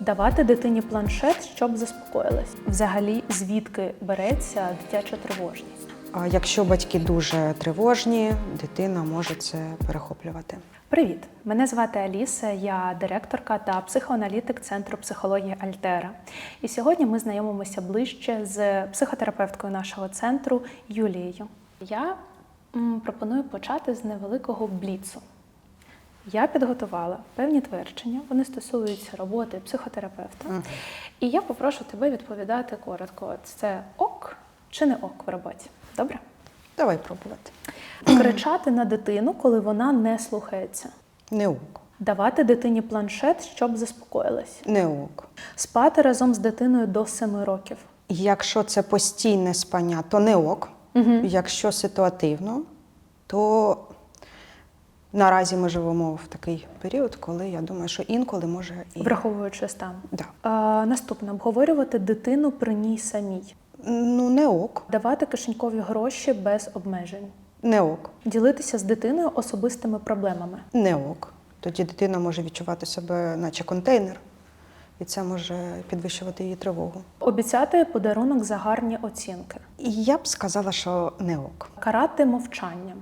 Давати дитині планшет, щоб заспокоїлась. Взагалі, звідки береться дитяча тривожність? А якщо батьки дуже тривожні, дитина може це перехоплювати. Привіт! Мене звати Аліса, я директорка та психоаналітик Центру психології Альтера. І сьогодні ми знайомимося ближче з психотерапевткою нашого центру Юлією. Я пропоную почати з невеликого бліцу. Я підготувала певні твердження, вони стосуються роботи психотерапевта. І я попрошу тебе відповідати коротко: це ок чи не ок в роботі? Добре? Давай пробувати. Кричати на дитину, коли вона не слухається. Не ок. Давати дитині планшет, щоб заспокоїлась. Не ок. Спати разом з дитиною до 7 років. Якщо це постійне спання, то не ок. Якщо ситуативно, то наразі ми живемо в такий період, коли я думаю, що інколи може і Враховуючи стан. да. А, наступне обговорювати дитину при ній самій. ну не ок, Давати кишенькові гроші без обмежень. не ок, Ділитися з дитиною особистими проблемами. не ок. Тоді дитина може відчувати себе, наче контейнер, і це може підвищувати її тривогу. Обіцяти подарунок за гарні оцінки. І я б сказала, що не ок. Карати мовчанням.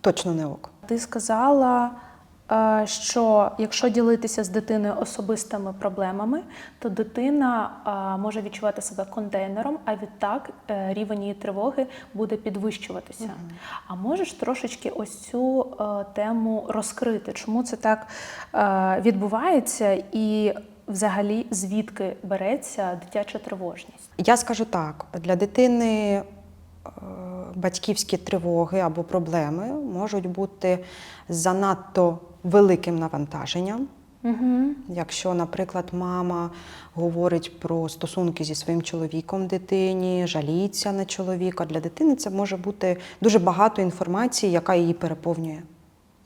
Точно не ок. Ти сказала, е, що якщо ділитися з дитиною особистими проблемами, то дитина е, може відчувати себе контейнером, а відтак е, рівень її тривоги буде підвищуватися. А можеш трошечки ось цю тему розкрити? Чому це так відбувається, і взагалі звідки береться дитяча тривожність? Я скажу так: для дитини батьківські тривоги або проблеми можуть бути занадто великим навантаженням. Угу. Якщо, наприклад, мама говорить про стосунки зі своїм чоловіком дитині, жаліється на чоловіка, для дитини це може бути дуже багато інформації, яка її переповнює.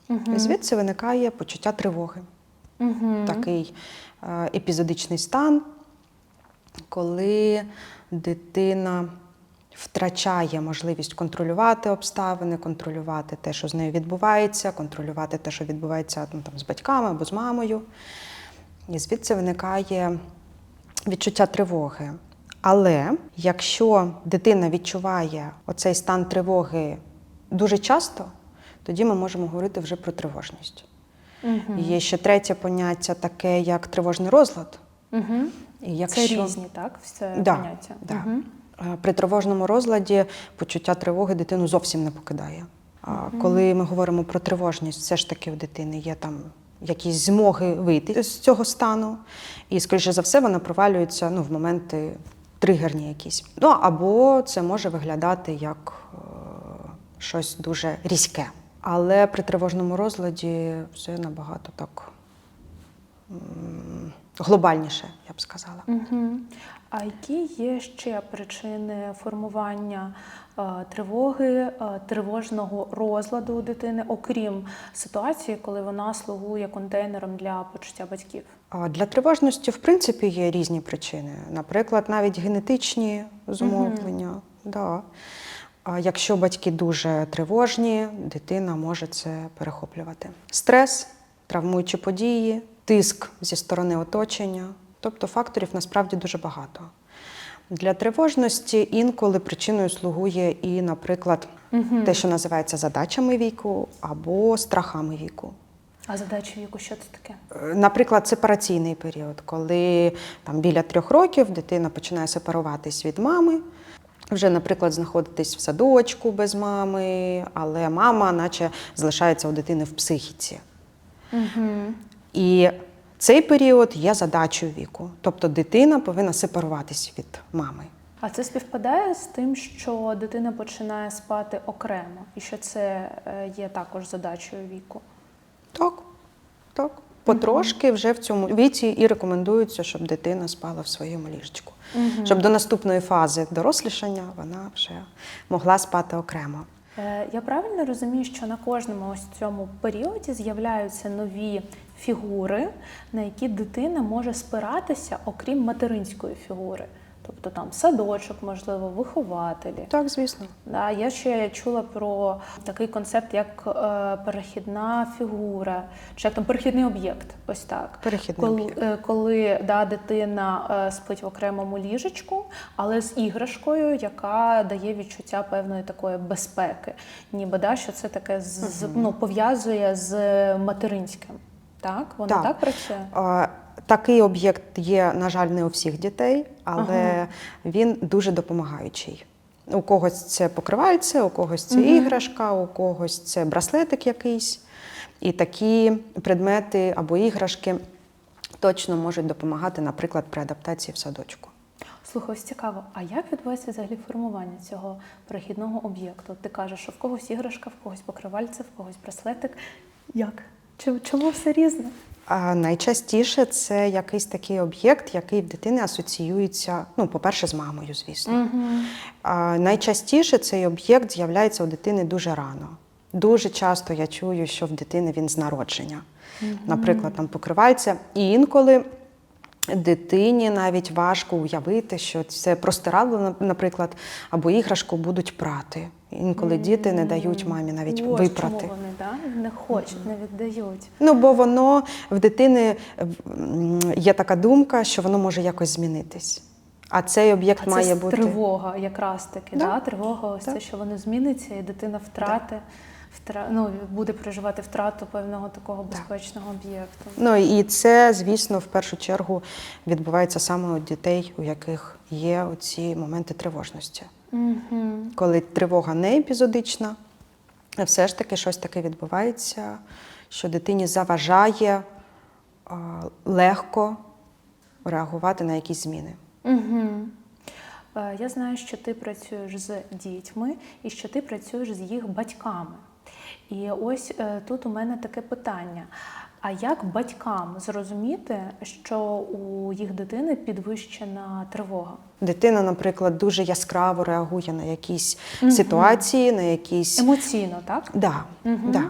І звідси виникає почуття тривоги. Угу. Такий е, епізодичний стан, коли дитина втрачає можливість контролювати обставини, контролювати те, що з нею відбувається, контролювати те, що відбувається ну, там, з батьками або з мамою. І звідси виникає відчуття тривоги. Але якщо дитина відчуває оцей стан тривоги дуже часто, тоді ми можемо говорити вже про тривожність. Угу. Є ще третє поняття, таке як тривожний розлад. Угу. І Це якщо... різні, так? Все Да, поняття. да. Мгм. Е, При тривожному розладі почуття тривоги дитину зовсім не покидає. А коли ми говоримо про тривожність, все ж таки у дитини є там якісь змоги вийти з цього стану, і, скоріше за все, вона провалюється ну, в моменти тригерні якісь. Ну або це може виглядати як е, щось дуже різке. Але при тривожному розладі все набагато так глобальніше, я б сказала. Угу. А які є ще причини формування е, тривоги, е, тривожного розладу у дитини, окрім ситуації, коли вона слугує контейнером для почуття батьків? Для тривожності, в принципі, є різні причини. Наприклад, навіть генетичні зумовлення. Да. А якщо батьки дуже тривожні, дитина може це перехоплювати. Стрес, травмуючі події, тиск зі сторони оточення. Тобто факторів насправді дуже багато. Для тривожності інколи причиною слугує і, наприклад, те, що називається задачами віку або страхами віку. А задача віку, що це таке? Е, Наприклад, сепараційний період, коли там біля трьох років дитина починає сепаруватись від мами, вже, наприклад, знаходитись в садочку без мами, але мама, наче, залишається у дитини в психіці. Угу. І цей період є задачею віку. Тобто дитина повинна сепаруватись від мами. А це співпадає з тим, що дитина починає спати окремо, і що це е, є також задачею віку. Так, так. Потрошки вже в цьому віці і рекомендується, щоб дитина спала в своєму ліжечку. Щоб до наступної фази дорослішання вона вже могла спати окремо. Е, Я правильно розумію, що на кожному ось цьому періоді з'являються нові фігури, на які дитина може спиратися, окрім материнської фігури. Тобто там садочок, можливо, вихователі. Так, звісно. Да, я ще чула про такий концепт, як е, перехідна фігура, чи як там перехідний об'єкт. Ось так. Перехідний коли, об'єкт. е, коли да, дитина е, спить в окремому ліжечку, але з іграшкою, яка дає відчуття певної такої безпеки. Ніби да, що це таке з, з- ну, пов'язує з материнським. Так, воно так, Так. працює. Такий об'єкт є, на жаль, не у всіх дітей, але він дуже допомагаючий. У когось це покривальце, у когось це іграшка, у когось це браслетик якийсь. І такі предмети або іграшки точно можуть допомагати, наприклад, при адаптації в садочку. Слухай, ось цікаво, а як відбувається взагалі формування цього перехідного об'єкту? Ти кажеш, що в когось іграшка, в когось покривальце, в когось браслетик. Як? Чи- Чому все різне? А найчастіше це якийсь такий об'єкт, який в дитини асоціюється, ну, по-перше, з мамою, звісно. А найчастіше цей об'єкт з'являється у дитини дуже рано. Дуже часто я чую, що в дитини він з народження. Наприклад, там покривається. І інколи дитині навіть важко уявити, що це простирадло, на- наприклад, або іграшку будуть прати. Інколи діти не дають мамі навіть Ось випрати. чому вони да? не хочуть, не віддають. Ну, бо воно в дитини є така думка, що воно може якось змінитись. А цей об'єкт це має с- бути. тривога, якраз таки, да. Да. Тривога, ось Так. це, що воно зміниться, і дитина втрати, втра... ну, буде переживати втрату певного такого безпечного об'єкту. Ну і це, звісно, в першу чергу відбувається саме у дітей, у яких є оці моменти тривожності. Угу. Коли тривога не епізодична, а все ж таки щось таке відбувається, що дитині заважає а, легко реагувати на якісь зміни. Угу. Я знаю, що ти працюєш з дітьми і що ти працюєш з їх батьками. І ось е, тут у мене таке питання. А як батькам зрозуміти, що у їх дитини підвищена тривога? Дитина, наприклад, дуже яскраво реагує на якісь ситуації, на якісь Емоційно, так? Да, да.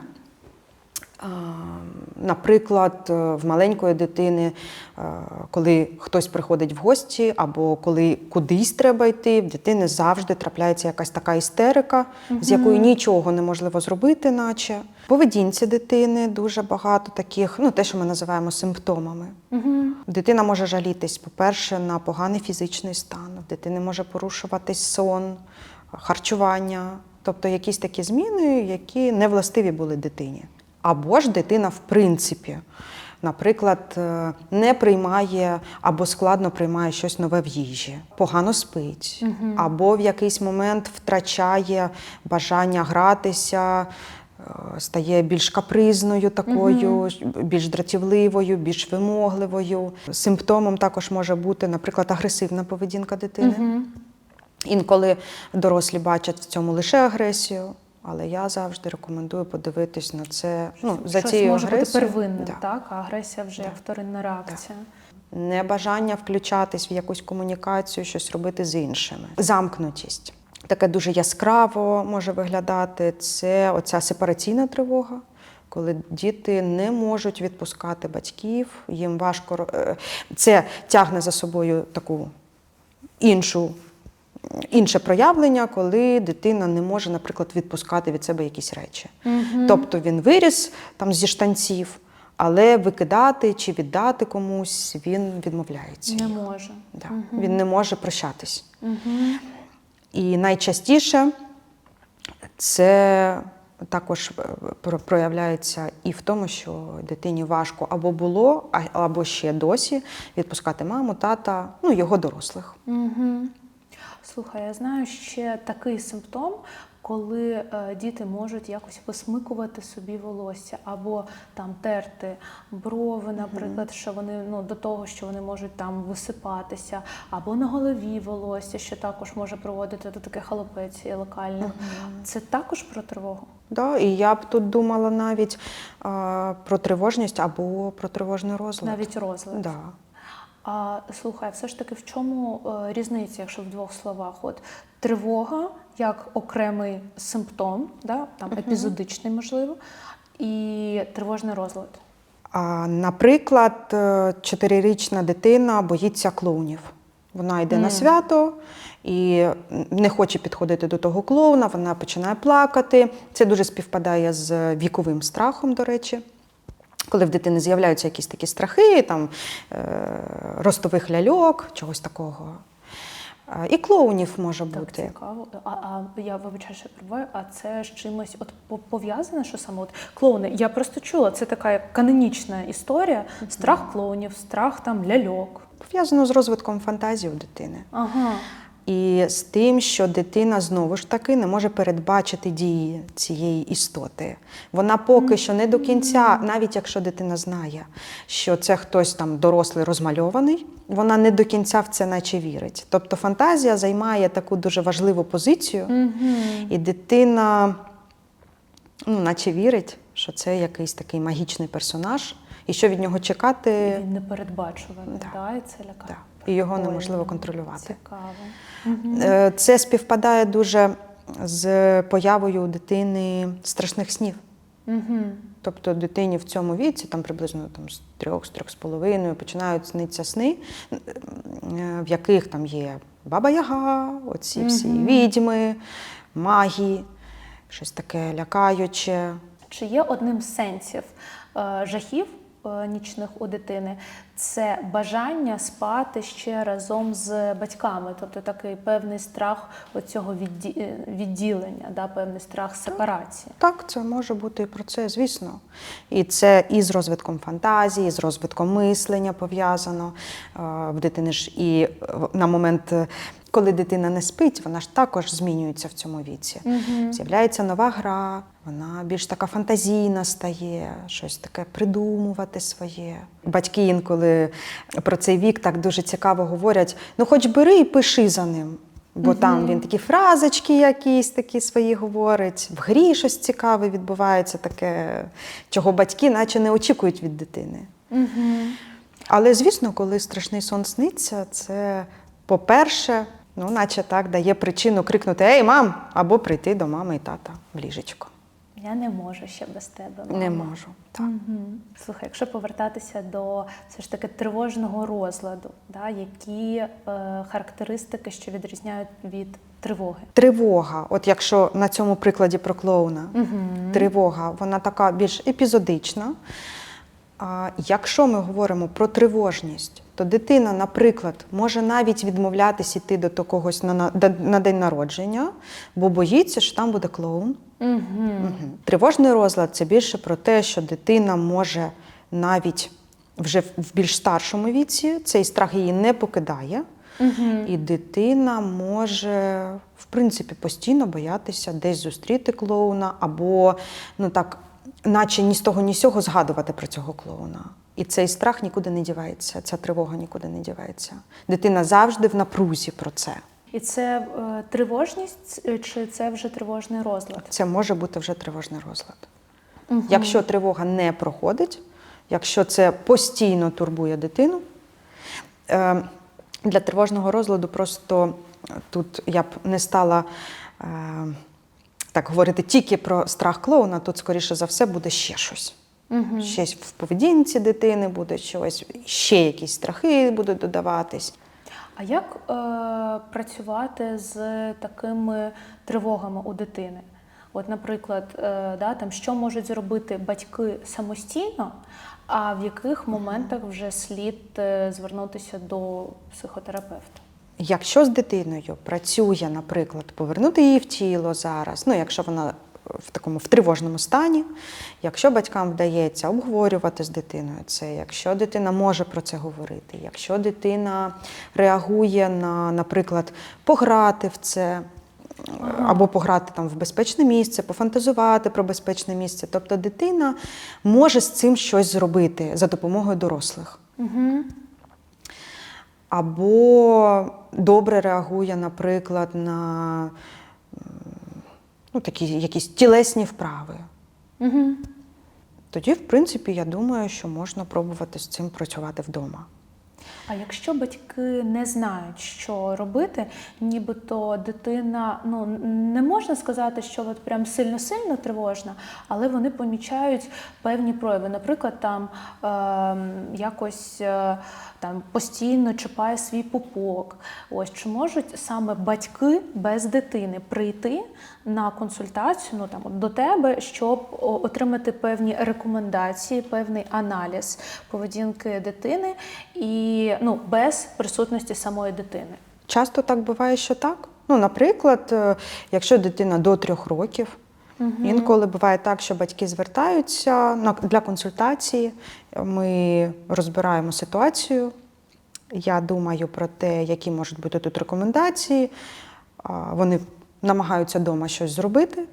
Наприклад, е, в маленької дитини, е, коли хтось приходить в гості, або коли кудись треба йти, в дитини завжди трапляється якась така істерика, з якою нічого неможливо зробити, наче. Поведінці дитини дуже багато таких, ну те, що ми називаємо симптомами. Угу. Дитина може жалітись, по-перше, на поганий фізичний стан. В дитини може порушуватись сон, харчування, тобто якісь такі зміни, які не властиві були дитині. Або ж дитина, в принципі, наприклад, е, не приймає або складно приймає щось нове в їжі, погано спить, або в якийсь момент втрачає бажання гратися. е, Стає більш капризною, такою, більш дратівливою, більш вимогливою. Симптомом також може бути, наприклад, агресивна поведінка дитини. Угу. Інколи дорослі бачать в цьому лише агресію, але я завжди рекомендую подивитись на це. Ну, за Щось цією може бути первинним, Да. так? А агресія вже як вторинна реакція. Небажання включатись в якусь комунікацію, щось робити з іншими. Замкнутість. Таке дуже яскраво може виглядати. Це оця сепараційна тривога, коли діти не можуть відпускати батьків, їм важко е, це тягне за собою таку іншу. Інше проявлення, коли дитина не може, наприклад, відпускати від себе якісь речі. Тобто він виріс там зі штанців, але викидати чи віддати комусь він відмовляється. Не їх. може. Да. Він не може прощатись. Угу. І найчастіше це також е, проявляється і в тому, що дитині важко або було, або ще досі відпускати маму, тата, ну його дорослих. Угу. Слухай, я знаю ще такий симптом, коли е, діти можуть якось висмикувати собі волосся або там терти брови, наприклад, що вони ну до того, що вони можуть там висипатися, або на голові волосся, що також може приводити до таких алопецій локальних. Це також про тривогу. Да, і я б тут думала навіть а, про тривожність або про тривожний розлад. Навіть розлад. Да. А слухай, все ж таки, в чому е, різниця, якщо в двох словах? От тривога як окремий симптом, да, там епізодичний, можливо, і тривожний розлад. А, наприклад, е, чотирирічна дитина боїться клоунів. Вона йде на свято і не хоче підходити до того клоуна, вона починає плакати. Це дуже співпадає з віковим страхом, до речі. Коли в дитини з'являються якісь такі страхи, там, е, ростових ляльок, чогось такого. І клоунів може Так бути. цікаво. А, а я вибачаю, що перебуваю, а це з чимось от по- пов'язане, що саме от клоуни? Я просто чула, це така канонічна історія. Страх клоунів, страх там ляльок. Пов'язано з розвитком фантазії у дитини. Ага. І з тим, що дитина знову ж таки не може передбачити дії цієї істоти. Вона поки що не до кінця, навіть якщо дитина знає, що це хтось там дорослий розмальований, вона не до кінця в це наче вірить. Тобто фантазія займає таку дуже важливу позицію, і дитина, ну, наче вірить, що це якийсь такий магічний персонаж, і що від нього чекати, Він непередбачуваний, Да. да. і це лякає. да, і його Ой, неможливо ну, контролювати. Цікаво. Е, Це співпадає дуже з появою у дитини страшних снів. Угу. Тобто дитині в цьому віці, там приблизно там, з трьох, з трьох з половиною, починають снитися сни, е, в яких там є баба Яга, оці всі відьми, магії, щось таке лякаюче. Чи є одним з сенсів е, жахів нічних у дитини це бажання спати ще разом з батьками, тобто такий певний страх оцього е, відділення, да, певний страх сепарації. Так, це може бути і про це, звісно. І це і з розвитком фантазії, і з розвитком мислення пов'язано. Е, В дитини ж і е, на момент, е, коли дитина не спить, вона ж також змінюється в цьому віці. З'являється нова гра, вона більш така фантазійна стає, щось таке придумувати своє. Батьки інколи про цей вік так дуже цікаво говорять: ну, хоч бери і пиши за ним. Бо там він такі фразочки якісь такі свої говорить, в грі щось цікаве відбувається, таке, чого батьки наче не очікують від дитини. Але, звісно, коли страшний сон сниться, це, по-перше, ну, наче так дає причину крикнути Ей, мам! або прийти до мами і тата в ліжечко. Я не можу ще без тебе. Не можу. Так. Мгм. Слухай, якщо повертатися до все ж таки тривожного розладу, да, які е, характеристики, що відрізняють від тривоги? Тривога, от якщо на цьому прикладі про клоуна, тривога, вона така більш епізодична. Якщо ми говоримо про тривожність, то дитина, наприклад, може навіть відмовлятись іти до когось на, на, на день народження, бо боїться, що там буде клоун. Угу. Мгм. Тривожний розлад це більше про те, що дитина може навіть вже в- більш старшому віці цей страх її не покидає, і дитина може, в принципі, постійно боятися десь зустріти клоуна, або ну так, наче ні з того, ні з сього згадувати про цього клоуна. І цей страх нікуди не дівається, ця тривога нікуди не дівається. Дитина завжди в напрузі про це. І це е, тривожність е, чи це вже тривожний розлад? Це може бути вже тривожний розлад. Якщо тривога не проходить, якщо це постійно турбує дитину, е, для тривожного розладу просто тут я б не стала е, так говорити тільки про страх клоуна, тут, скоріше за все, буде ще щось. Щось в поведінці дитини буде щось, ще якісь страхи будуть додаватись. А як е, працювати з такими тривогами у дитини? От, наприклад, е, да, там, що можуть зробити батьки самостійно, а в яких моментах вже слід е, звернутися до психотерапевта? Якщо з дитиною працює, наприклад, повернути її в тіло зараз, ну якщо вона в такому в тривожному стані, якщо батькам вдається обговорювати з дитиною це, якщо дитина може про це говорити, якщо дитина реагує на, наприклад, пограти в це. Або пограти там в безпечне місце, пофантазувати про безпечне місце. Тобто дитина може з цим щось зробити за допомогою дорослих Угу. Або добре реагує, наприклад, на ну, такі якісь тілесні вправи. Угу. Тоді, в принципі, я думаю, що можна пробувати з цим працювати вдома. А якщо батьки не знають, що робити, нібито дитина, ну не можна сказати, що от прям сильно-сильно тривожна, але вони помічають певні прояви. Наприклад, там е, якось е, там постійно чіпає свій пупок. Ось чи можуть саме батьки без дитини прийти на консультацію ну, там, до тебе, щоб отримати певні рекомендації, певний аналіз поведінки дитини і ну, без присутності самої дитини. Часто так буває, що так. Ну, наприклад, е, якщо дитина до трьох років, інколи буває так, що батьки звертаються для консультації. Ми розбираємо ситуацію. Я думаю про те, які можуть бути тут рекомендації. Вони намагаються вдома щось зробити.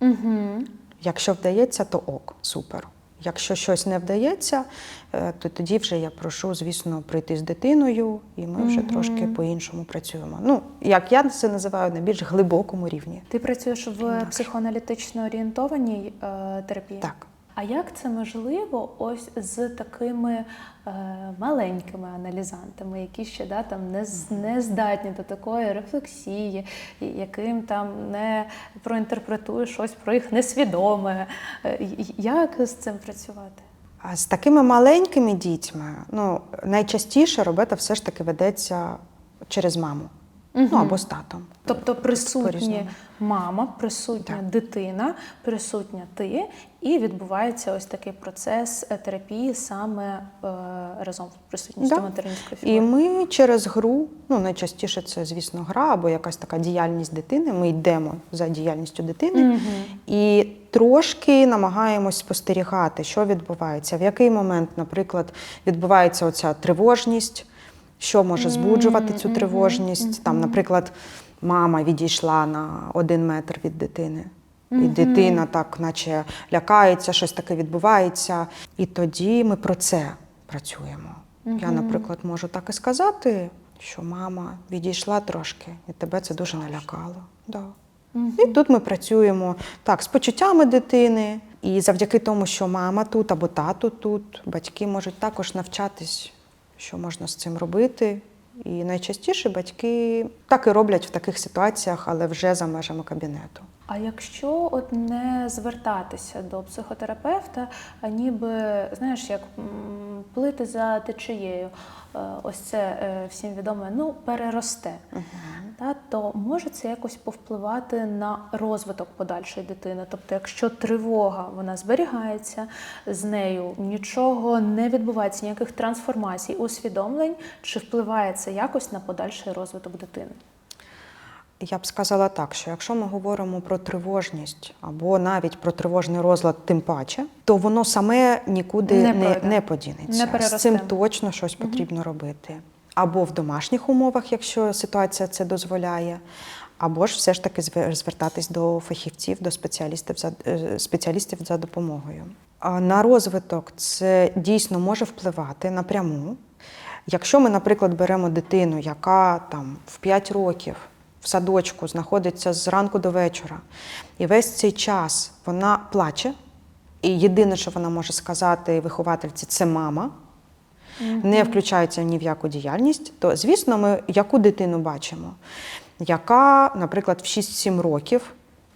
Угу. Якщо вдається, то ок, супер. Якщо щось не вдається, е, то тоді вже я прошу, звісно, прийти з дитиною, і ми вже угу. трошки по-іншому працюємо. Ну, як я це називаю, на більш глибокому рівні. Ти працюєш в психоаналітично орієнтованій е, терапії? Так. А як це можливо ось з такими е, маленькими аналізантами, які ще да, там не, не здатні до такої рефлексії, яким там не проінтерпретуєш щось про їх несвідоме? Е, як з цим працювати? А з такими маленькими дітьми, ну, найчастіше робота все ж таки ведеться через маму. Ну або з татом. Тобто присутні мама, присутня Так. дитина, присутня ти, і відбувається ось такий процес е, терапії саме е, разом з присутністю Да. материнської І ми через гру, ну найчастіше це, звісно, гра або якась така діяльність дитини. Ми йдемо за діяльністю дитини Мгм. і трошки намагаємось спостерігати, що відбувається, в який момент, наприклад, відбувається оця тривожність, що може збуджувати цю тривожність. Там, наприклад, мама відійшла на один метр від дитини. І Мгм. дитина так, наче лякається, щось таке відбувається. І тоді ми про це працюємо. Я, наприклад, можу так і сказати, що мама відійшла трошки, і тебе це дуже налякало. Да. Мгм. І тут ми працюємо так з почуттями дитини, і завдяки тому, що мама тут або тато тут, батьки можуть також навчатись, що можна з цим робити. І найчастіше батьки так і роблять в таких ситуаціях, але вже за межами кабінету. А якщо от не звертатися до психотерапевта, а ніби знаєш, як плити за течією, е, ось це е, всім відоме, ну переросте, та, то може це якось повпливати на розвиток подальшої дитини. Тобто, якщо тривога вона зберігається з нею, нічого не відбувається, ніяких трансформацій, усвідомлень, чи впливає це якось на подальший розвиток дитини? Я б сказала так, що якщо ми говоримо про тривожність або навіть про тривожний розлад, тим паче, то воно саме нікуди Не не, не, подінеться. Не. З цим точно щось потрібно робити. Або в домашніх умовах, якщо ситуація це дозволяє, або ж все ж таки звер- звертатись до фахівців, до спеціалістів за, е, спеціалістів за допомогою. А на розвиток це дійсно може впливати напряму. Якщо ми, наприклад, беремо дитину, яка там в 5 років в садочку знаходиться з ранку до вечора, і весь цей час вона плаче, і єдине, що вона може сказати виховательці, це мама, не включається ні в яку діяльність, то звісно, ми яку дитину бачимо, яка, наприклад, в 6-7 років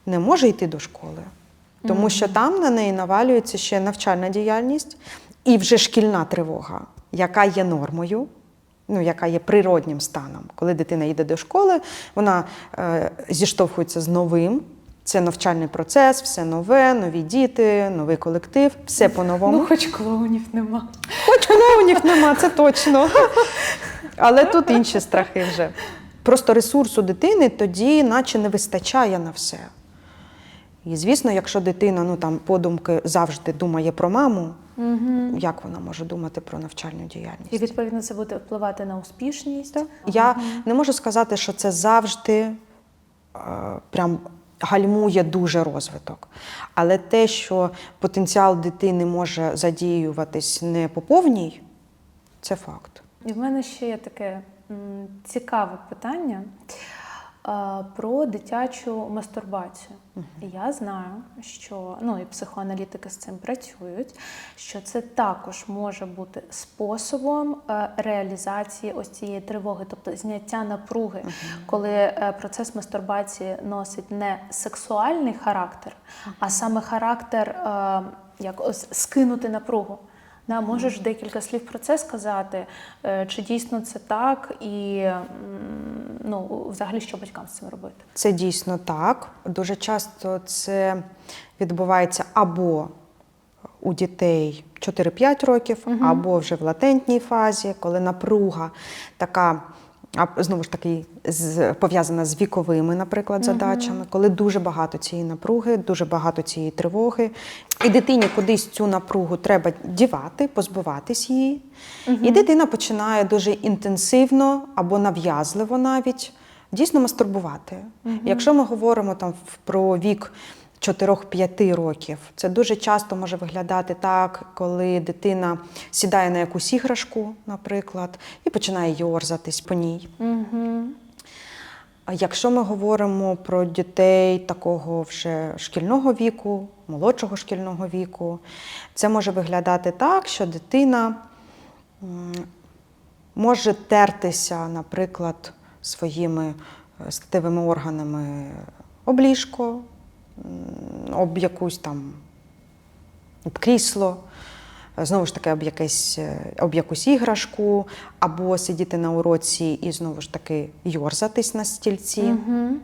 не може йти до школи, тому що там на неї навалюється ще навчальна діяльність і вже шкільна тривога, яка є нормою. Ну, яка є природнім станом. Коли дитина йде до школи, вона е, зіштовхується з новим. Це навчальний процес, все нове, нові діти, новий колектив, все по-новому. Ну, хоч клоунів нема. Хоч клоунів нема, це точно. Але тут інші страхи вже. Просто ресурсу дитини тоді, наче не вистачає на все. І звісно, якщо дитина ну, там, подумки завжди думає про маму, Угу. як вона може думати про навчальну діяльність? І відповідно це буде впливати на успішність. Я не можу сказати, що це завжди е, прям гальмує дуже розвиток. Але те, що потенціал дитини може задіюватись не по повній, це факт. І в мене ще є таке м, цікаве питання. Про дитячу мастурбацію. І Я знаю, що ну і психоаналітики з цим працюють, що це також може бути способом е, реалізації ось цієї тривоги, тобто зняття напруги, коли е, процес мастурбації носить не сексуальний характер, а саме характер е, як ось скинути напругу. Да, можеш декілька слів про це сказати, е, чи дійсно це так, і ну, взагалі що батькам з цим робити? Це дійсно так. Дуже часто це відбувається або у дітей 4-5 років, або вже в латентній фазі, коли напруга така. А знову ж таки з- пов'язана з віковими, наприклад, задачами, коли дуже багато цієї напруги, дуже багато цієї тривоги, і дитині кудись цю напругу треба дівати, позбуватись її. І дитина починає дуже інтенсивно або нав'язливо навіть дійсно мастурбувати. Якщо ми говоримо там про вік 4-5 років, це дуже часто може виглядати так, коли дитина сідає на якусь іграшку, наприклад, і починає йорзатись по ній. Угу. Якщо ми говоримо про дітей такого вже шкільного віку, молодшого шкільного віку, це може виглядати так, що дитина може тертися, наприклад, своїми е, статевими органами об ліжко, м, об якусь там об крісло, знову ж таки, об, якесь, е, об якусь іграшку, або сидіти на уроці і знову ж таки йорзатись на стільці. Угу.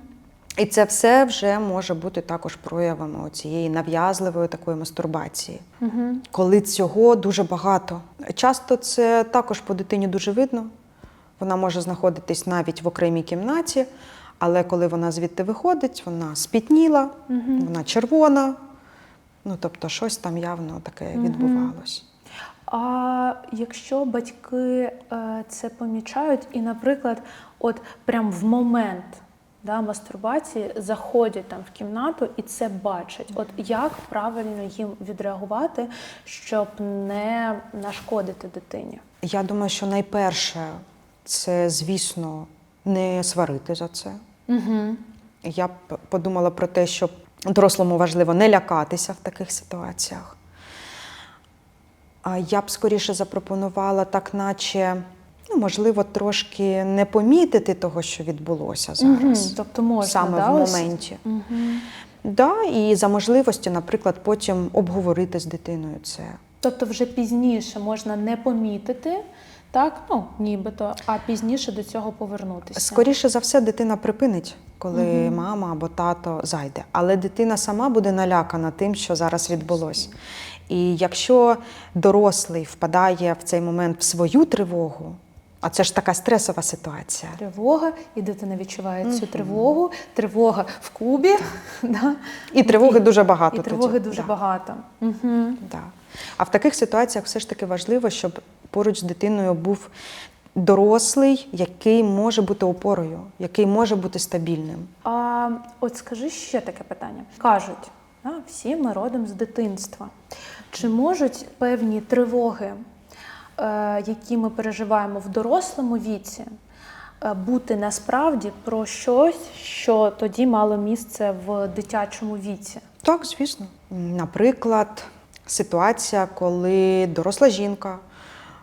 І це все вже може бути також проявами цієї нав'язливої такої мастурбації, Угу. коли цього дуже багато. Часто це також по дитині дуже видно. Вона може знаходитись навіть в окремій кімнаті, але коли вона звідти виходить, вона спітніла, вона червона. Ну, тобто, щось там явно таке відбувалось. А якщо батьки е, це помічають і, наприклад, от прям в момент да, мастурбації заходять там в кімнату і це бачать, от як правильно їм відреагувати, щоб не нашкодити дитині? Я думаю, що найперше це, звісно, не сварити за це. Угу. Я б подумала про те, що дорослому важливо не лякатися в таких ситуаціях. А я б скоріше запропонувала, так наче, ну, можливо, трошки не помітити того, що відбулося зараз. Угу. Тобто можна Саме да, в моменті. Мгм. Да, і за можливості, наприклад, потім обговорити з дитиною це. Тобто вже пізніше можна не помітити, так, ну нібито, а пізніше до цього повернутися. Скоріше за все, дитина припинить, коли мама або тато зайде. Але дитина сама буде налякана тим, що зараз відбулося. І якщо дорослий впадає в цей момент в свою тривогу, а це ж така стресова ситуація. Тривога, і дитина відчуває цю тривогу, тривога в клубі. да? І тривоги дуже багато. І тоді. тривоги дуже Да. багато. Угу. Да. А в таких ситуаціях все ж таки важливо, щоб поруч з дитиною був дорослий, який може бути опорою, який може бути стабільним. А от скажи ще таке питання. Кажуть, да, всі ми родом з дитинства. Чи можуть певні тривоги, е, які ми переживаємо в дорослому віці, е, бути насправді про щось, що тоді мало місце в дитячому віці? Так, звісно. Наприклад, ситуація, коли доросла жінка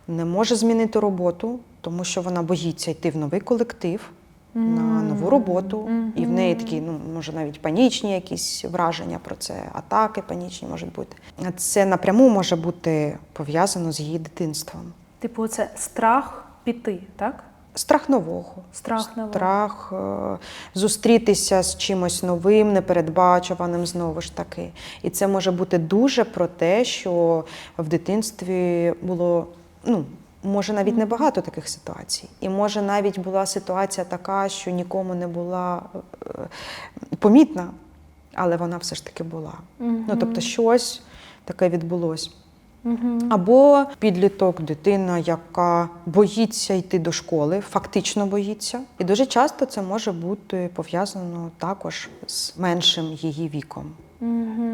не може змінити роботу, тому що вона боїться йти в новий колектив. На нову роботу, і в неї такі, ну може навіть панічні якісь враження про це, атаки панічні можуть бути. Це напряму може бути пов'язано з її дитинством. Типу, це страх піти, так? Страх нового, Страх нового. страх е, зустрітися з чимось новим, непередбачуваним знову ж таки. І це може бути дуже про те, що в дитинстві було, ну, може навіть небагато таких ситуацій. І може навіть була ситуація така, що нікому не була е, помітна, але вона все ж таки була. Ну, тобто, щось таке відбулося. Або підліток, дитина, яка боїться йти до школи, фактично боїться. І дуже часто це може бути пов'язано також з меншим її віком.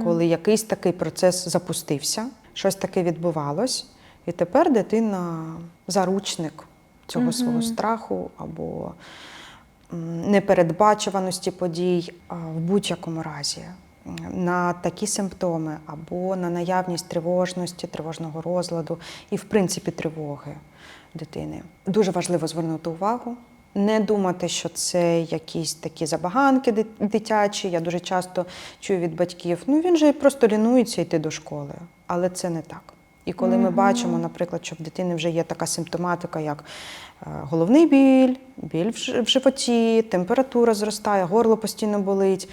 Коли якийсь такий процес запустився, щось таке відбувалось, і тепер дитина заручник цього свого страху або непередбачуваності подій в будь-якому разі. На такі симптоми або на наявність тривожності, тривожного розладу і, в принципі, тривоги дитини. Дуже важливо звернути увагу, не думати, що це якісь такі забаганки дитячі. Я дуже часто чую від батьків, ну він же просто лінується йти до школи, але це не так. І коли ми бачимо, наприклад, що в дитини вже є така симптоматика, як е, головний біль, біль в животі, температура зростає, горло постійно болить,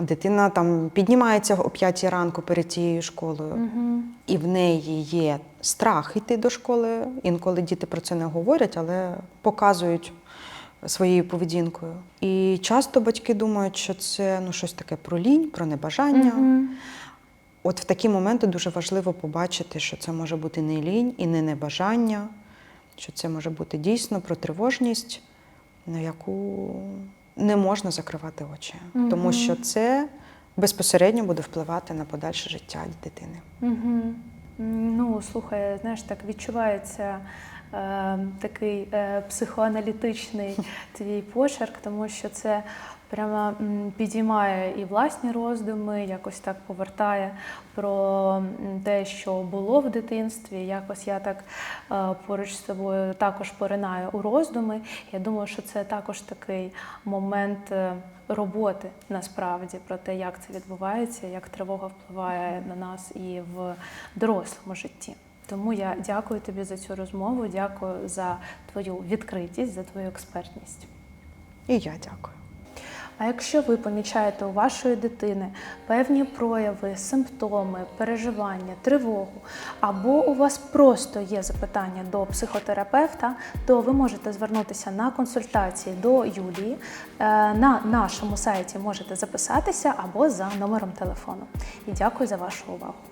дитина там піднімається о 5 ранку перед тією школою, Угу. і в неї є страх йти до школи. Інколи діти про це не говорять, але показують своєю поведінкою. І часто батьки думають, що це ну, щось таке про лінь, про небажання. Угу. От в такі моменти дуже важливо побачити, що це може бути не лінь і не небажання, що це може бути дійсно про тривожність, на яку не можна закривати очі, Мгм. тому що це безпосередньо буде впливати на подальше життя дитини. Угу. Ну, слухай, знаєш, так відчувається е, такий е, психоаналітичний твій почерк, тому що це прямо підіймає і власні роздуми, якось так повертає про те, що було в дитинстві. Якось я так е, поруч з тобою також поринаю у роздуми. Я думаю, що це також такий момент. е, Роботи насправді про те, як це відбувається, як тривога впливає на нас і в дорослому житті. Тому я дякую тобі за цю розмову, дякую за твою відкритість, за твою експертність. І я дякую. А якщо ви помічаєте у вашої дитини певні прояви, симптоми, переживання, тривогу, або у вас просто є запитання до психотерапевта, то ви можете звернутися на консультації до Юлії. Е, На нашому сайті можете записатися або за номером телефону. І дякую за вашу увагу.